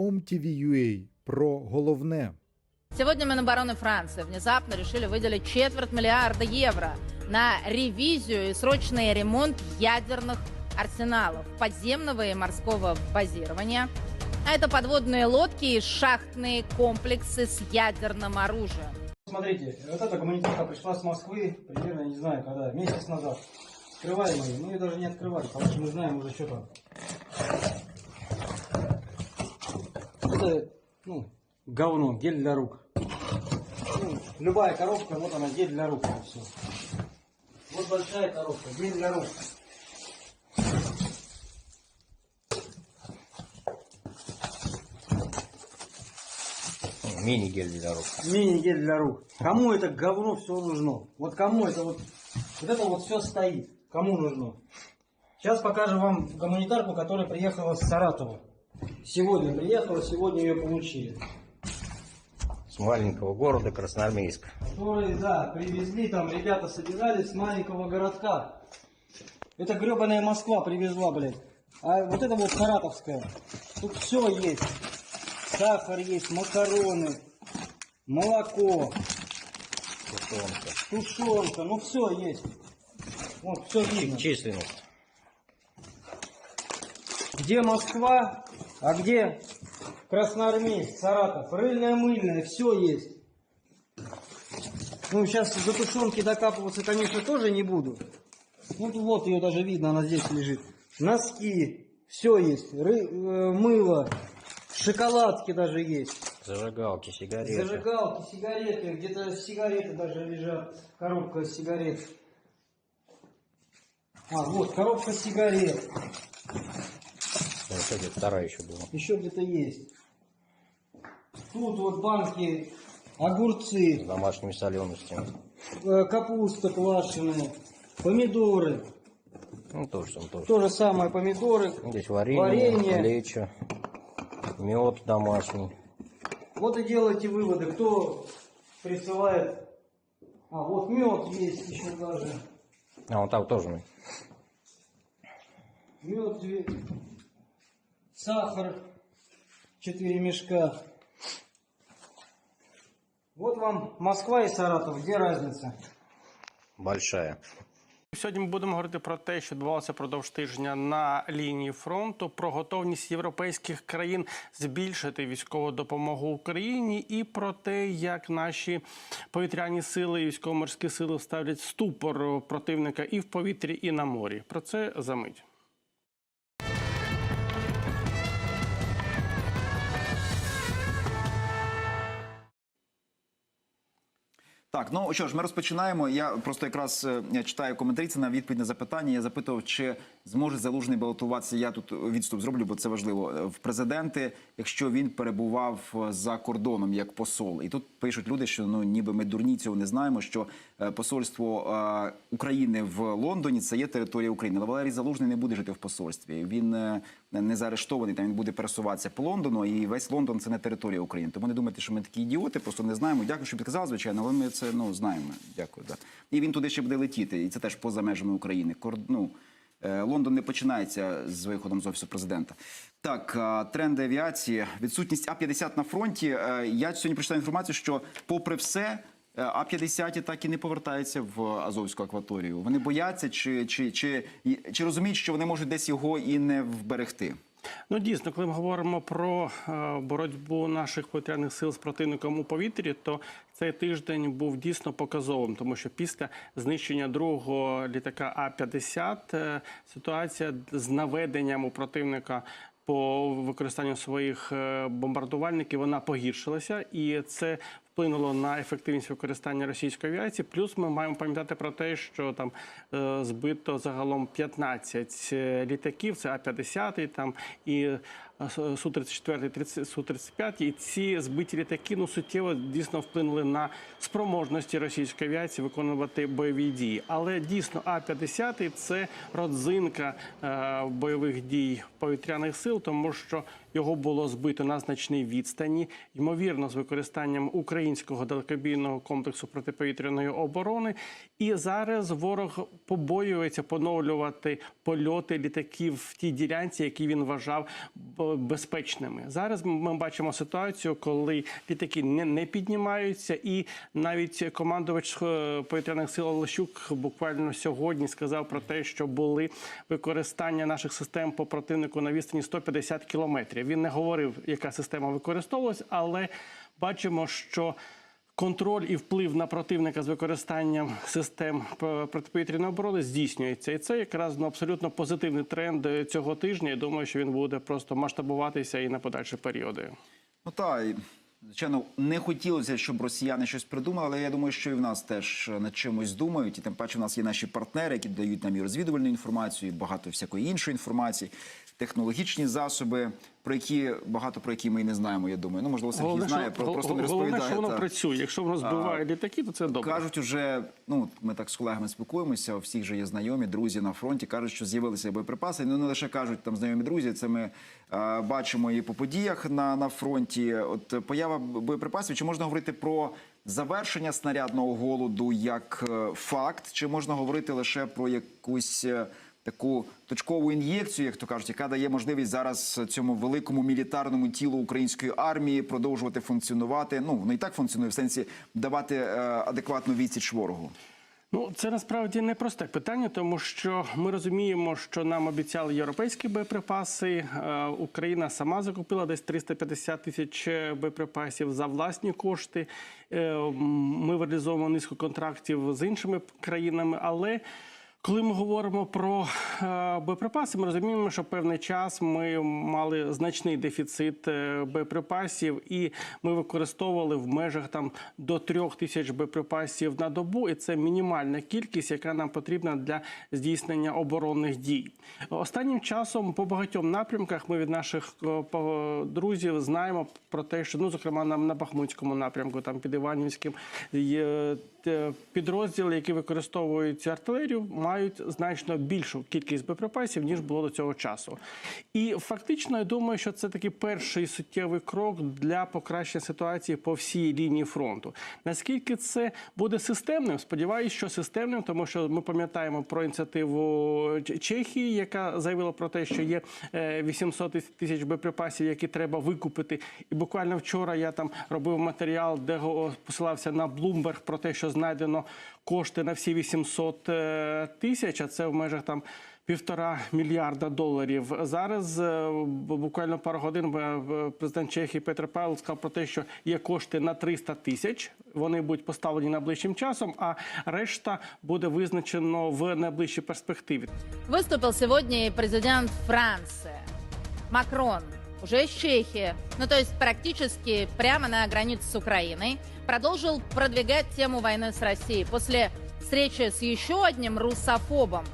OMTV.ua про головне. Сегодня Минобороны Франции внезапно решили выделить четверть миллиарда евро на ревизию и срочный ремонт ядерных арсеналов подземного и морского базирования. А это подводные лодки и шахтные комплексы с ядерным оружием. Смотрите, вот эта гуманитарка пришла с Москвы, примерно, не знаю, когда, месяц назад. Открываем ее. Мы ее даже не открывали, потому что мы знаем уже, что там. Это, ну, говно, гель для рук. Ну, любая коробка, вот она, гель для рук. вот всё. Вот большая коробка, гель для рук. Мини-гель для рук. Мини-гель для рук. Кому это говно все нужно? Вот кому это вот, вот это вот все стоит? Кому нужно? Сейчас покажем вам гуманитарку, которая приехала с Саратова. Сегодня приехала, сегодня ее получили. С маленького города Красноармейск. Которые, да, привезли, там ребята собирались с маленького городка. Это гребаная Москва привезла, блядь. А вот это вот саратовская. Тут все есть. Сахар есть, макароны, молоко, Тушенка. тушенка, ну все есть. Вот, все видно. Численность. Где Москва, а где Красноармейск, Саратов, рыльное, мыльное, все есть. Ну, сейчас до тушенки докапываться, конечно, тоже не буду. Ну, вот ее даже видно, она здесь лежит. Носки, все есть, Ры- э, мыло, шоколадки даже есть. Зажигалки, сигареты. Зажигалки, сигареты, где-то сигареты даже лежат, коробка сигарет. А, вот, коробка сигарет. Ну, кстати, вторая еще была. Еще где-то есть. Тут вот банки, огурцы, С домашними соленостями. э, капуста квашеная, помидоры. Ну, тоже, там тоже. То же самое помидоры. Здесь варенье, Варенье. лечо, мед домашний. Вот и делайте выводы, кто присылает. А, вот мед есть еще даже. А, вот там тоже. Мед, две- сахар, 4 мешка. Вот вам Москва и Саратов, где разница? Большая. Сьогодні ми будемо говорити про те, що відбувалося продовж тижня на лінії фронту, про готовність європейських країн збільшити військову допомогу Україні, і про те, як наші повітряні сили і військово-морські сили ставлять ступор противника і в повітрі, і на морі. Про це за Так, ну що ж, ми розпочинаємо. Я просто якраз е, я читаю коментарі. Це на відповідь на запитання. Я запитував, чи зможе залужний балотуватися. Я тут відступ зроблю, бо це важливо. е, В президенти, якщо він перебував е, за кордоном як посол, і тут пишуть люди, що ну ніби ми дурні цього не знаємо. Що посольство України в Лондоні це є територія України. Але Валерій Залужний не буде жити в посольстві. Він не заарештований. Там він буде пересуватися по Лондону, і весь Лондон це не територія України. Тому не думайте, що ми такі ідіоти, просто не знаємо. Дякую, що підказали, звичайно, але ми ну знаємо. Дякую. Да. І він туди ще буде летіти, і це теж поза межами України. Кор, ну, е, Лондон не починається з виходом з офісу президента. Так, тренди авіації, відсутність А-50 на фронті. Е, Я сьогодні прочитав інформацію, що, попри все, е, А-50 так і не повертаються в Азовську акваторію. Вони бояться, чи, чи, чи, чи розуміють, що вони можуть десь його і не вберегти. Ну дійсно, коли ми говоримо про е, боротьбу наших повітряних сил з противником у повітрі, то цей тиждень був дійсно показовим, тому що після знищення другого літака А-50 е, ситуація з наведенням у противника. По використанню своїх е, бомбардувальників вона погіршилася, і це вплинуло на ефективність використання російської авіації. Плюс ми маємо пам'ятати про те, що там е, збито загалом 15 літаків. Це А-50, там і е, Су-34, Су-35. І ці збиті літаки ну суттєво дійсно вплинули на спроможності російської авіації виконувати бойові дії. Але дійсно А-50 це родзинка е, бойових дій повітряних сил, тому що його було збито на значній відстані, ймовірно, з використанням українського далекобійного комплексу протиповітряної оборони. І зараз ворог побоюється поновлювати польоти літаків в тій ділянці, які він вважав безпечними. Зараз ми бачимо ситуацію, коли літаки не, не піднімаються, і навіть командувач е, повітряних сил Олещук буквально сьогодні сказав про те, що були використання наших систем по противнику на відстані 150 кілометрів. Він не говорив, яка система використовувалась, але бачимо, що Контроль і вплив на противника з використанням систем протиповітряної оборони здійснюється, і це якраз ну, абсолютно позитивний тренд е, цього тижня. Я думаю, що він буде просто масштабуватися і на подальші періоди. Ну так, звичайно, не хотілося, щоб росіяни щось придумали, але я думаю, що і в нас теж над чимось думають. І тим паче, в нас є наші партнери, які дають нам і розвідувальну інформацію, і багато всякої іншої інформації, технологічні засоби, про які багато про які ми і не знаємо. Я думаю, ну можливо, Сергій знає, про просто не головне, розповідає. що воно працює. Якщо воно збиває літаки, то це добре. Кажуть, уже ну ми так з колегами спілкуємося. У всіх же є знайомі, друзі на фронті. кажуть, що з'явилися боєприпаси. Ну не лише кажуть там знайомі друзі. Це ми е, бачимо і по подіях на, на фронті. От поява боєприпасів. Чи можна говорити про завершення снарядного голоду як е, факт, чи можна говорити лише про якусь е, таку точкову ін'єкцію, як то кажуть, яка дає можливість зараз цьому великому мілітарному тілу української армії продовжувати функціонувати? Ну воно і так функціонує в сенсі давати е, адекватну відсіч ворогу. Ну, це насправді не просте питання, тому що ми розуміємо, що нам обіцяли європейські боєприпаси. Е, Україна сама закупила десь 350 тисяч боєприпасів за власні кошти. Е, Ми реалізовуємо низку контрактів з іншими країнами, але коли ми говоримо про е, боєприпаси, ми розуміємо, що певний час ми мали значний дефіцит е, боєприпасів, і ми використовували в межах там до трьох тисяч боєприпасів на добу, і це мінімальна кількість, яка нам потрібна для здійснення оборонних дій. Останнім часом по багатьом напрямках ми від наших е, друзів знаємо про те, що ну зокрема на, на Бахмутському напрямку, там під Іванівським є підрозділи, які використовують артилерію, мають значно більшу кількість боєприпасів ніж було до цього часу. І фактично, я думаю, що це такий перший суттєвий крок для покращення ситуації по всій лінії фронту. Наскільки це буде системним? Сподіваюсь, що системним, тому що ми пам'ятаємо про ініціативу Чехії, яка заявила про те, що є е, 800 тисяч боєприпасів, які треба викупити. І буквально вчора я там робив матеріал, де посилався на Bloomberg про те, що знайдено кошти на всі 800 е, тисяч, а це в межах там. Півтора мільярда доларів зараз е, буквально пару годин е, президент Чехії Петр Павел сказав про те, що є кошти на 300 тисяч. Вони будуть поставлені найближчим часом, а решта буде визначено в найближчій перспективі. Выступил сегодня и президент Франции Макрон, уже из Чехии, ну то есть практически прямо на границе с Украиной, продолжил продвигать тему войны с Россией. После встречи с еще одним русофобом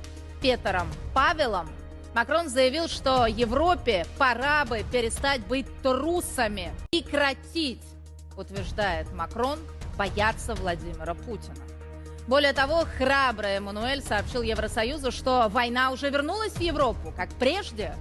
Петером Павелом Макрон заявил, что Европе пора бы перестать быть трусами, прекратить, утверждает Макрон, бояться Владимира Путина. Более того, храбрый Эммануэль сообщил Евросоюзу, что война уже вернулась в Европу, как прежде.